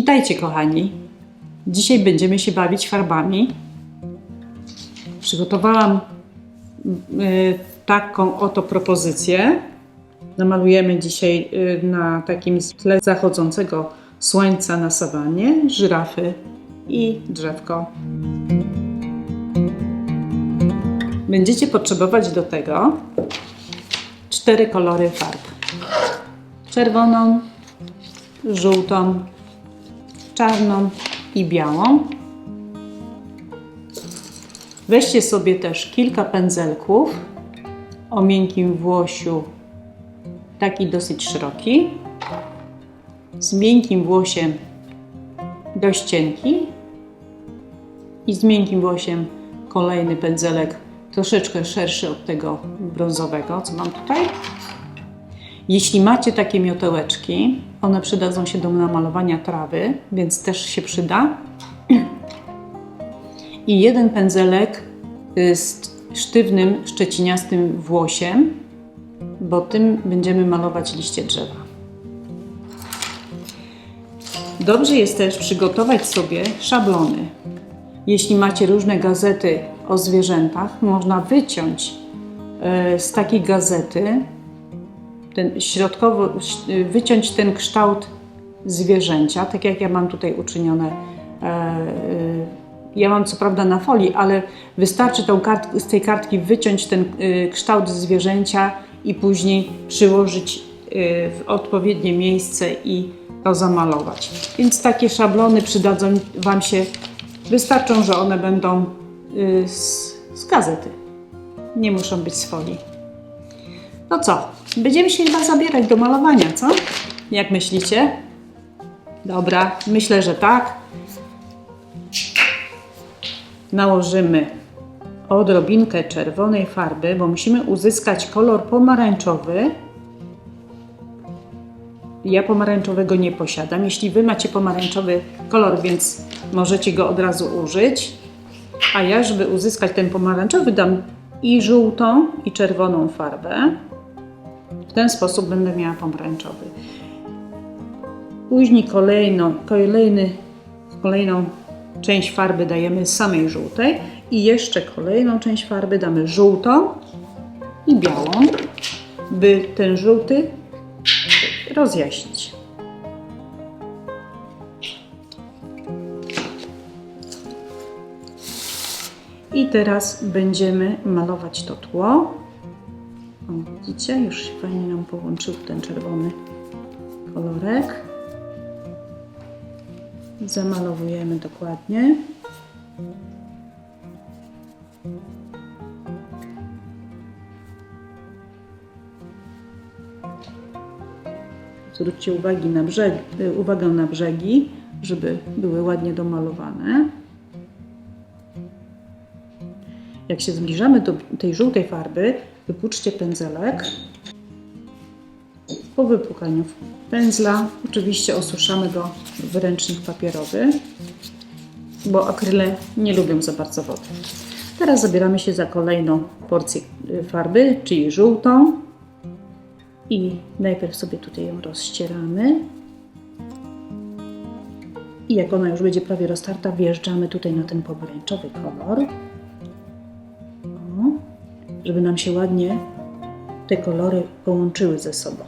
Witajcie, kochani. Dzisiaj będziemy się bawić farbami. Przygotowałam y, taką oto propozycję. Namalujemy dzisiaj y, na takim tle zachodzącego słońca na sawannie żyrafy i drzewko. Będziecie potrzebować do tego cztery kolory farb. Czerwoną, żółtą, czarną i białą. Weźcie sobie też kilka pędzelków o miękkim włosiu, taki dosyć szeroki, z miękkim włosiem dość cienki i z miękkim włosiem kolejny pędzelek troszeczkę szerszy od tego brązowego, co mam tutaj. Jeśli macie takie miotełeczki, one przydadzą się do namalowania trawy, więc też się przyda. I jeden pędzelek y, z sztywnym, szczeciniastym włosiem, bo tym będziemy malować liście drzewa. Dobrze jest też przygotować sobie szablony. Jeśli macie różne gazety o zwierzętach, można wyciąć y, z takiej gazety ten środkowo, wyciąć ten kształt zwierzęcia, tak jak ja mam tutaj uczynione. e, e, Ja mam co prawda na folii, ale wystarczy tą kart, z tej kartki wyciąć ten e, kształt zwierzęcia i później przyłożyć w odpowiednie miejsce i to zamalować. Więc takie szablony przydadzą Wam się, wystarczą, że one będą z, z gazety. Nie muszą być z folii. No co? Będziemy się chyba zabierać do malowania, co? Jak myślicie? Dobra, myślę, że tak. Nałożymy odrobinkę czerwonej farby, bo musimy uzyskać kolor pomarańczowy. Ja pomarańczowego nie posiadam. Jeśli Wy macie pomarańczowy kolor, więc możecie go od razu użyć. A ja, żeby uzyskać ten pomarańczowy, dam i żółtą, i czerwoną farbę. W ten sposób będę miała pomarańczowy. Później kolejno, kolejny, kolejną część farby dajemy samej żółtej i jeszcze kolejną część farby damy żółtą i białą, by ten żółty rozjaśnić. I teraz będziemy malować to tło. O, widzicie, już się fajnie nam połączył ten czerwony kolorek. Zamalowujemy dokładnie. Zwróćcie uwagi na brzeg, y, uwagę na brzegi, żeby były ładnie domalowane. Jak się zbliżamy do tej żółtej farby, wypuczcie pędzelek. Po wypłukaniu pędzla oczywiście osuszamy go w ręcznik papierowy, bo akryle nie lubią za bardzo wody. Teraz zabieramy się za kolejną porcję y, farby, czyli żółtą. I najpierw sobie tutaj ją rozścieramy. I jak ona już będzie prawie roztarta, wjeżdżamy tutaj na ten pomarańczowy kolor żeby nam się ładnie te kolory połączyły ze sobą.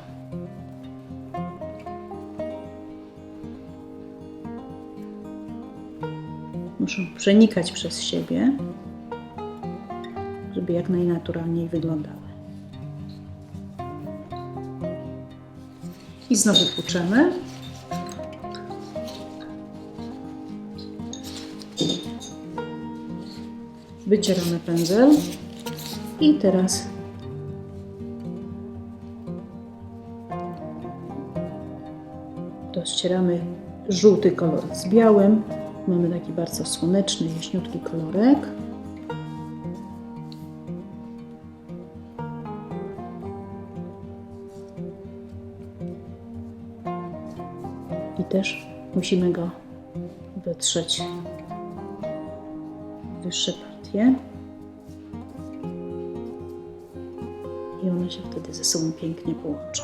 Muszą przenikać przez siebie, żeby jak najnaturalniej wyglądały. I znowu tłuczemy. Wycieramy pędzel. I teraz rozcieramy żółty kolor z białym. Mamy taki bardzo słoneczny, jaśniutki kolorek. I też musimy go wytrzeć w wyższe partie. one się wtedy ze sobą pięknie połączą.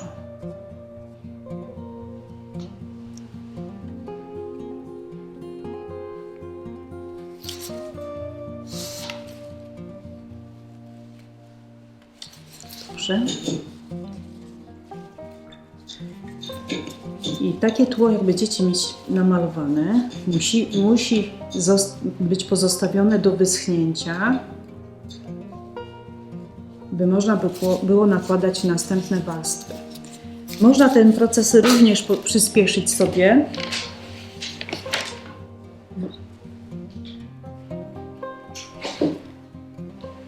Dobrze. I takie tło, jakby dzieci mieć namalowane, musi, musi być pozostawione do wyschnięcia, by można by było, nakładać następne warstwy. Można ten proces również przyspieszyć sobie.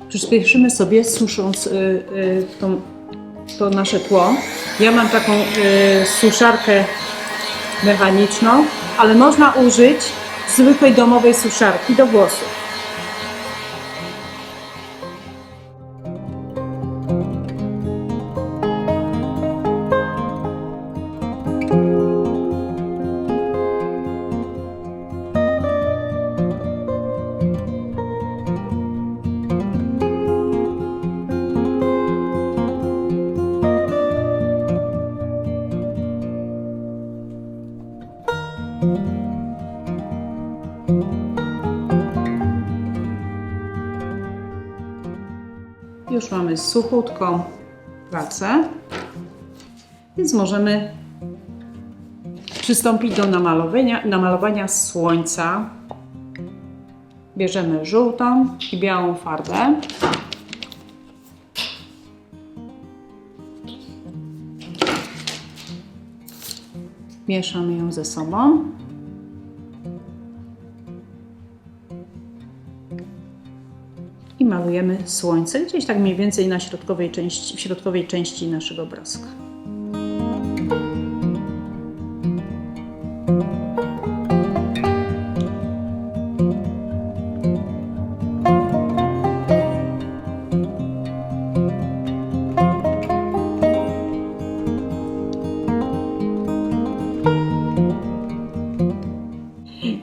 Przyspieszymy sobie susząc y, y, tą, to nasze tło. Ja mam taką y, suszarkę mechaniczną, ale można użyć zwykłej domowej suszarki do włosów. Mamy suchutką pracę, więc możemy przystąpić do namalowania, namalowania słońca. Bierzemy żółtą i białą farbę. Mieszamy ją ze sobą. Malujemy słońce gdzieś tak mniej więcej na środkowej części, w środkowej części naszego obrazka.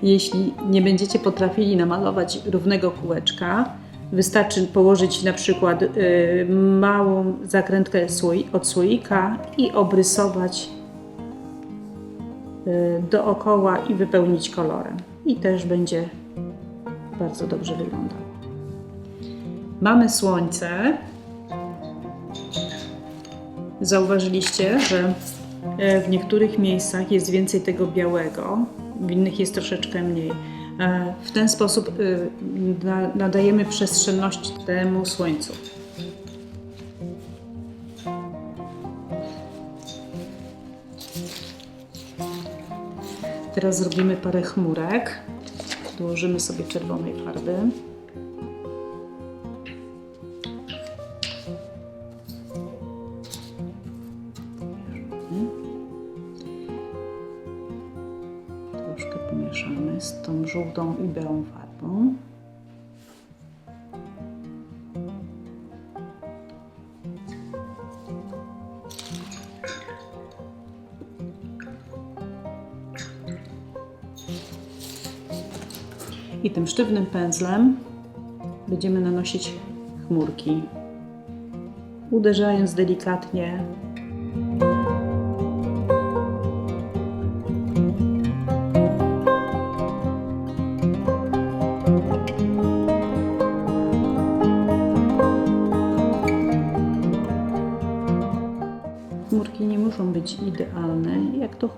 Jeśli nie będziecie potrafili namalować równego kółeczka, wystarczy położyć na przykład y, małą zakrętkę od słoika i obrysować y, dookoła i wypełnić kolorem. I też będzie bardzo dobrze wyglądał. Mamy słońce. Zauważyliście, że e, w niektórych miejscach jest więcej tego białego, w innych jest troszeczkę mniej. E, W ten sposób y, na- nadajemy przestrzenność temu słońcu. Teraz zrobimy parę chmurek. Dołożymy sobie czerwonej farby. Żółtą i białą farbą. I tym sztywnym pędzlem będziemy nanosić chmurki, uderzając delikatnie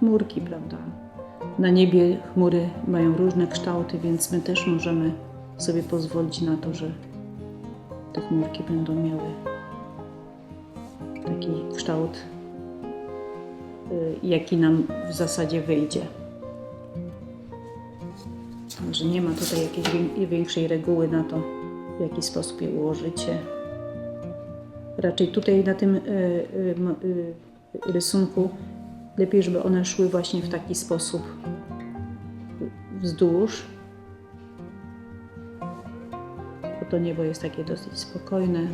chmurki, prawda? Na niebie chmury mają różne kształty, więc my też możemy sobie pozwolić na to, że te chmurki będą miały taki kształt, y, jaki nam w zasadzie wyjdzie. Także nie ma tutaj jakiejś wię- większej reguły na to, w jaki sposób je ułożycie. Raczej tutaj na tym y, y, rysunku Lepiej, żeby one szły właśnie w taki sposób wzdłuż. Bo to niebo jest takie dosyć spokojne.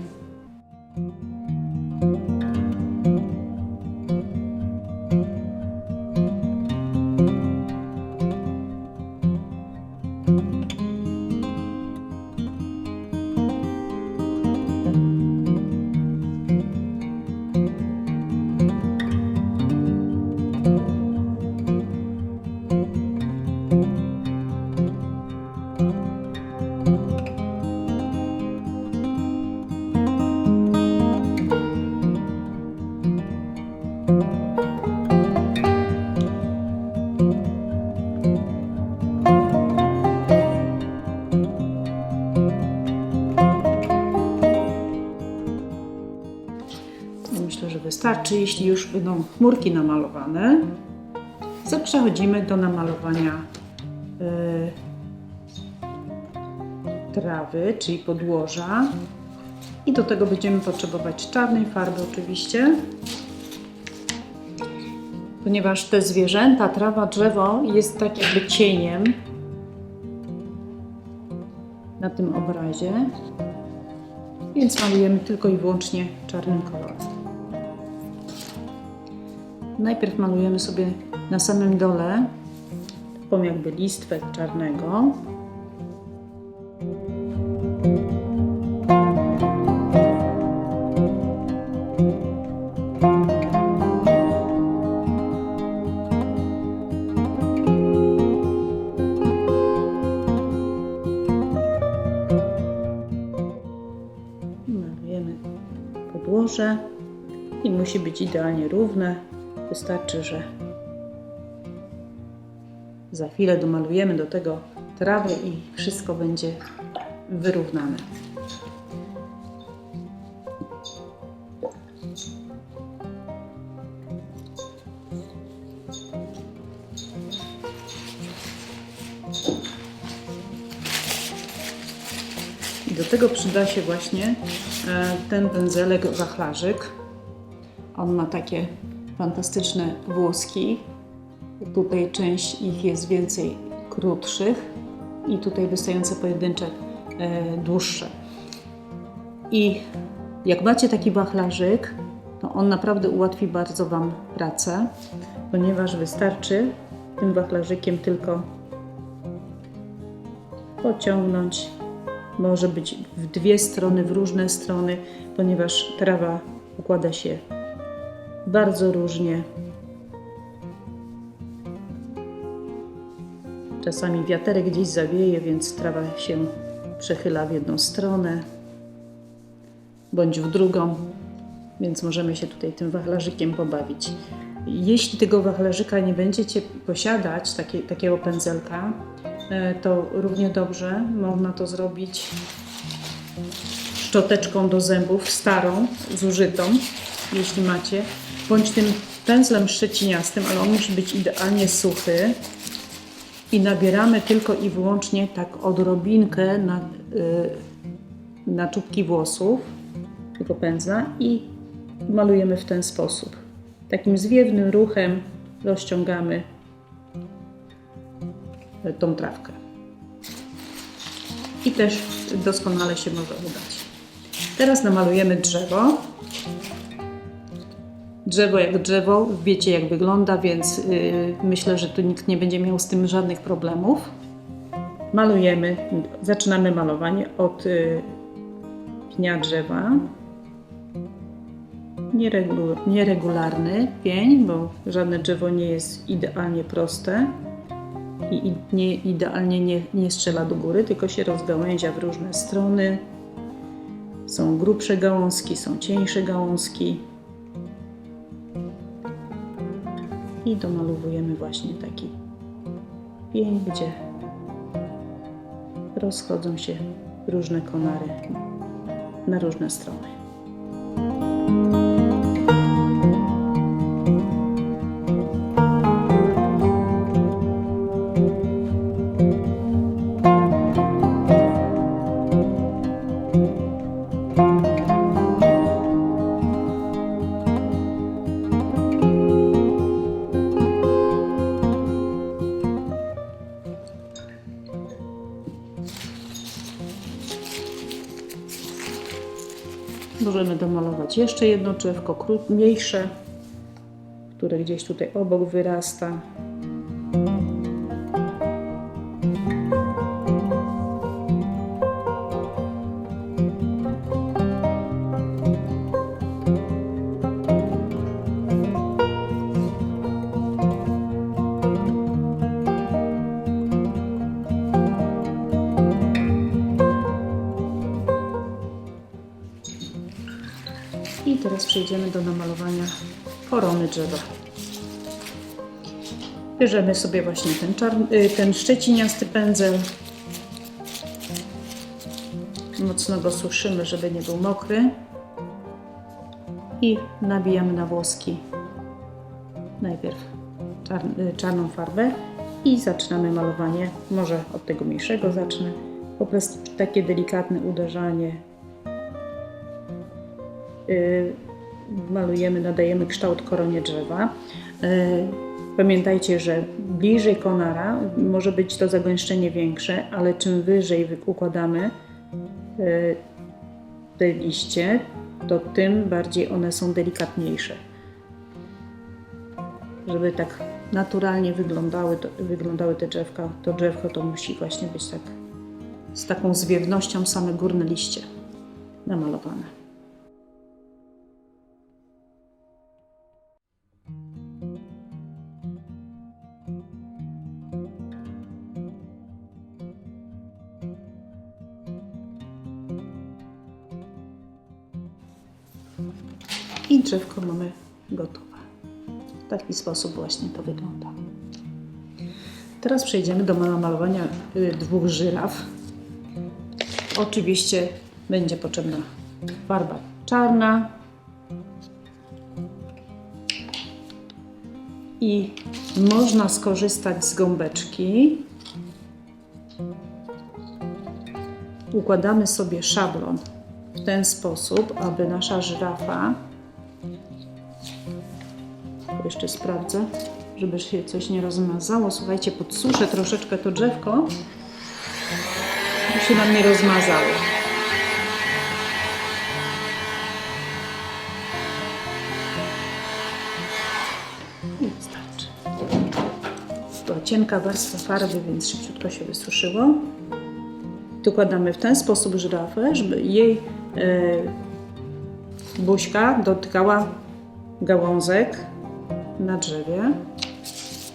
wystarczy. Jeśli już będą chmurki namalowane, to przechodzimy do namalowania y, trawy, czyli podłoża. I do tego będziemy potrzebować czarnej farby oczywiście. Ponieważ te zwierzęta, trawa, drzewo jest tak jakby cieniem na tym obrazie. Więc malujemy tylko i wyłącznie czarnym kolorem. Najpierw malujemy sobie na samym dole taką jakby listwę czarnego. Podłoże i musi być idealnie równe. Wystarczy, że za chwilę domalujemy do tego trawę i wszystko będzie wyrównane. I do tego przyda się właśnie e, ten pędzelek wachlarzyk. On ma takie fantastyczne włoski. Tutaj część ich jest więcej krótszych i tutaj wystające pojedyncze e, dłuższe. I jak macie taki wachlarzyk, to on naprawdę ułatwi bardzo Wam pracę, ponieważ wystarczy tym wachlarzykiem tylko pociągnąć. Może być w dwie strony, w różne strony, ponieważ trawa układa się bardzo różnie. Czasami wiaterek gdzieś zawieje, więc trawa się przechyla w jedną stronę bądź w drugą, więc możemy się tutaj tym wachlarzykiem pobawić. Jeśli tego wachlarzyka nie będziecie posiadać, takie, takiego pędzelka, e, to równie dobrze można to zrobić szczoteczką do zębów, starą, zużytą, jeśli macie, bądź tym pędzlem szczeciniastym, ale on musi być idealnie suchy. I nabieramy tylko i wyłącznie tak odrobinkę na, y, na czubki włosów tego pędzla i malujemy w ten sposób. Takim zwiewnym ruchem rozciągamy y, tą trawkę. I też doskonale się może udać. Teraz namalujemy drzewo. Drzewo jak drzewo, wiecie jak wygląda, więc yy, myślę, że tu nikt nie będzie miał z tym żadnych problemów. Malujemy, zaczynamy malowanie od yy, pnia drzewa. Nieregu, nieregularny pień, bo żadne drzewo nie jest idealnie proste i i nie, idealnie nie, nie strzela do góry, tylko się rozgałęzia w różne strony. Są grubsze gałązki, są cieńsze gałązki. I domalowujemy właśnie taki pień, gdzie rozchodzą się różne konary na różne strony. Jeszcze jedno drzewko, mniejsze, które gdzieś tutaj obok wyrasta. Teraz przejdziemy do namalowania korony drzewa. Bierzemy sobie właśnie ten, czarny, ten szczeciniasty pędzel. Mocno go suszymy, żeby nie był mokry. i nabijamy na włoski najpierw y, czarną farbę i zaczynamy malowanie. Może od tego mniejszego zacznę. Po prostu takie delikatne uderzanie. Y, malujemy, nadajemy kształt koronie drzewa. Y, Pamiętajcie, że bliżej konara może być to zagęszczenie większe, ale czym wyżej wy- układamy y, te liście, to tym bardziej one są delikatniejsze. Żeby tak naturalnie wyglądały, to, wyglądały te drzewka, to drzewko to musi właśnie być tak z taką zwiewnością same górne liście namalowane. Drzewko mamy gotowe. W taki sposób właśnie to wygląda. Teraz przejdziemy do malowania y, dwóch żyraf. Oczywiście będzie potrzebna farba czarna i można skorzystać z gąbeczki. Układamy sobie szablon w ten sposób, aby nasza żyrafa jeszcze sprawdzę, żeby się coś nie rozmazało. Słuchajcie, podsuszę troszeczkę to drzewko, żeby się nam nie rozmazało. I wystarczy. Cienka warstwa farby, więc szybciutko się wysuszyło. Dokładamy w ten sposób żyrafę, żeby jej e, buźka dotykała gałązek na drzewie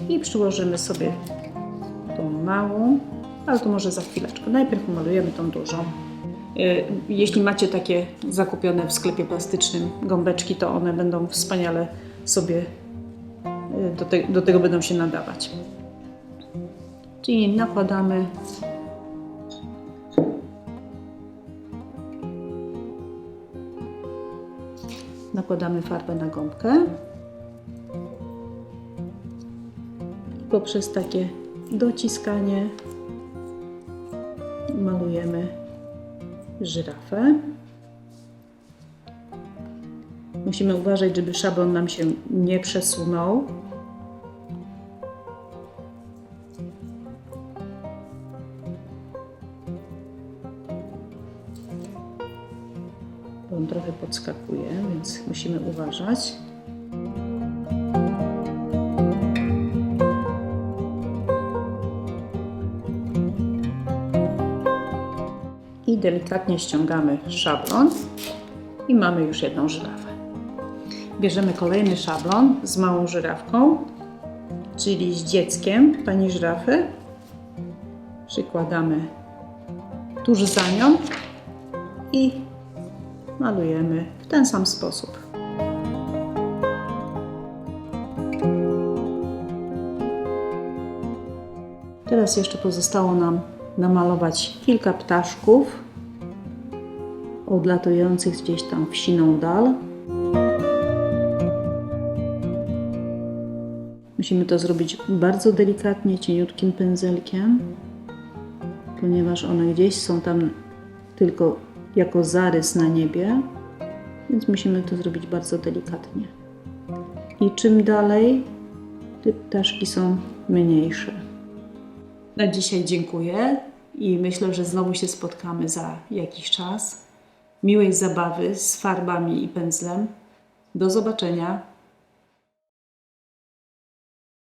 i przyłożymy sobie tą małą, ale to może za chwileczkę. Najpierw malujemy tą dużą. E, Jeśli macie takie zakupione w sklepie plastycznym gąbeczki, to one będą wspaniale sobie e, do, te, do tego będą się nadawać. Czyli nakładamy nakładamy farbę na gąbkę. Poprzez takie dociskanie malujemy żyrafę. Musimy uważać, żeby szablon nam się nie przesunął. Delikatnie ściągamy szablon i mamy już jedną żyrafę. Bierzemy kolejny szablon z małą żyrafką, czyli z dzieckiem pani żyrafy. Przykładamy tuż za nią i malujemy w ten sam sposób. Teraz jeszcze pozostało nam namalować kilka ptaszków odlatujących gdzieś tam w siną dal. Musimy to zrobić bardzo delikatnie, cieniutkim pędzelkiem, ponieważ one gdzieś są tam tylko jako zarys na niebie, więc musimy to zrobić bardzo delikatnie. I czym dalej, te ptaszki są mniejsze. Na dzisiaj dziękuję i myślę, że znowu się spotkamy za jakiś czas. Miłej zabawy z farbami i pędzlem. Do zobaczenia.